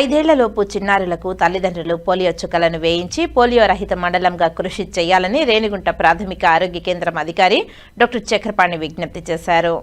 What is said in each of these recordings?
ఐదేళ్ళలోపు చిన్నారులకు తల్లిదండ్రులు పోలియో చుక్కలను వేయించి పోలియో రహిత మండలంగా కృషి చేయాలని రేణిగుంట ప్రాథమిక ఆరోగ్య కేంద్రం అధికారి డాక్టర్ చక్రపాణి విజ్ఞప్తి చేశారు.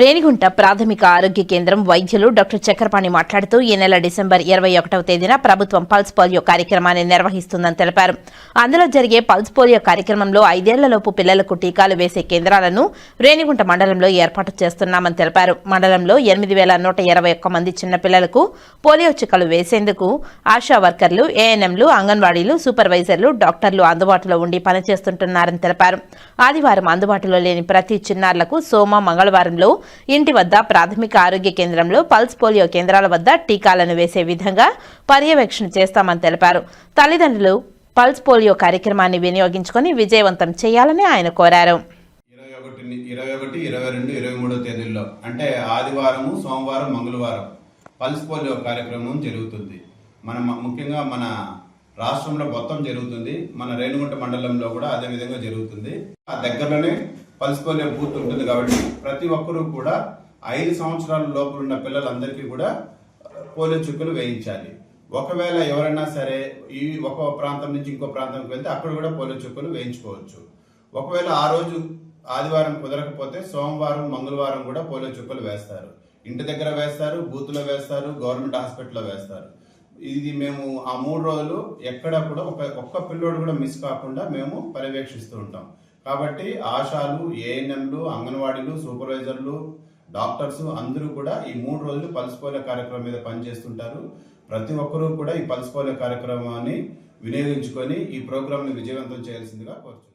రేణిగుంట ప్రాథమిక ఆరోగ్య కేంద్రం వైద్యులు డాక్టర్ చక్రపాణి మాట్లాడుతూ ఈ నెల డిసెంబర్ ఇరవై ఒకటవ తేదీన ప్రభుత్వం పల్స్ పోలియో కార్యక్రమాన్ని నిర్వహిస్తుందని తెలిపారు. అందులో జరిగే పల్స్ పోలియో కార్యక్రమంలో ఐదేళ్ళలోపు పిల్లలకు టీకాలు వేసే కేంద్రాలను రేణిగుంట మండలంలో ఏర్పాటు చేస్తున్నామని తెలిపారు. మండలంలో ఎనిమిది వేల నూట ఇరవై ఒక్క మంది చిన్నపిల్లలకు పోలియో చుక్కలు వేసేందుకు ఆశా వర్కర్లు ఏఎన్ఎంలు అంగన్వాడీలు సూపర్వైజర్లు డాక్టర్లు అందుబాటులో ఉండి పనిచేస్తుంటున్నారని తెలిపారు. ఆదివారం అందుబాటులో లేని ప్రతి చిన్నారులకు సోమ మంగళవారంలో ఇంటి వద్ద ప్రాథమిక ఆరోగ్య కేంద్రంలో పల్స్ పోలియో కేంద్రాల వద్ద టీకాలను వేసే విధంగా పర్యవేక్షణ చేస్తామని తెలిపారు. తల్లిదండ్రులు పల్స్ పోలియో కార్యక్రమాన్ని వినియోగించుకుని విజయవంతం చేయాలని ఆయన కోరారు. ఇరవై ఒకటి ఇరవై ఒకటి ఇరవై రెండు ఇరవై మూడో తేదీల్లో అంటే ఆదివారము సోమవారం మంగళవారం పల్స్ పోలియో కార్యక్రమం జరుగుతుంది. మన ముఖ్యంగా మన రాష్ట్రంలో మొత్తం జరుగుతుంది. మన రేణుగుంట మండలంలో కూడా అదేవిధంగా జరుగుతుంది. ఆ దగ్గరలోనే పల్స్ బూత్ ఉంటుంది కాబట్టి ప్రతి ఒక్కరూ కూడా ఐదు సంవత్సరాల లోపల ఉన్న పిల్లలందరికీ కూడా పోలియో చుక్కలు వేయించాలి. ఒకవేళ ఎవరైనా సరే ఈ ఒక ప్రాంతం నుంచి ఇంకో ప్రాంతంకి వెళ్తే అక్కడ కూడా పోలియో చుక్కలు వేయించుకోవచ్చు. ఒకవేళ ఆ రోజు ఆదివారం కుదరకపోతే సోమవారం మంగళవారం కూడా పోలియో చుక్కలు వేస్తారు. ఇంటి దగ్గర వేస్తారు బూత్లో వేస్తారు గవర్నమెంట్ హాస్పిటల్లో వేస్తారు. ఇది మేము ఆ మూడు రోజులు ఎక్కడ కూడా ఒక ఒక్క పిల్లోడు కూడా మిస్ కాకుండా మేము పర్యవేక్షిస్తూ ఉంటాం. కాబట్టి ఆశాలు ఏఎన్ఎంలు అంగన్వాడీలు సూపర్వైజర్లు డాక్టర్స్ అందరూ కూడా ఈ మూడు రోజులు పల్స్ పోలియో కార్యక్రమం మీద పనిచేస్తుంటారు. ప్రతి ఒక్కరూ కూడా ఈ పల్స్ పోలియో కార్యక్రమాన్ని వినియోగించుకొని ఈ ప్రోగ్రాంని విజయవంతం చేయాల్సిందిగా కోరుచున్నాను.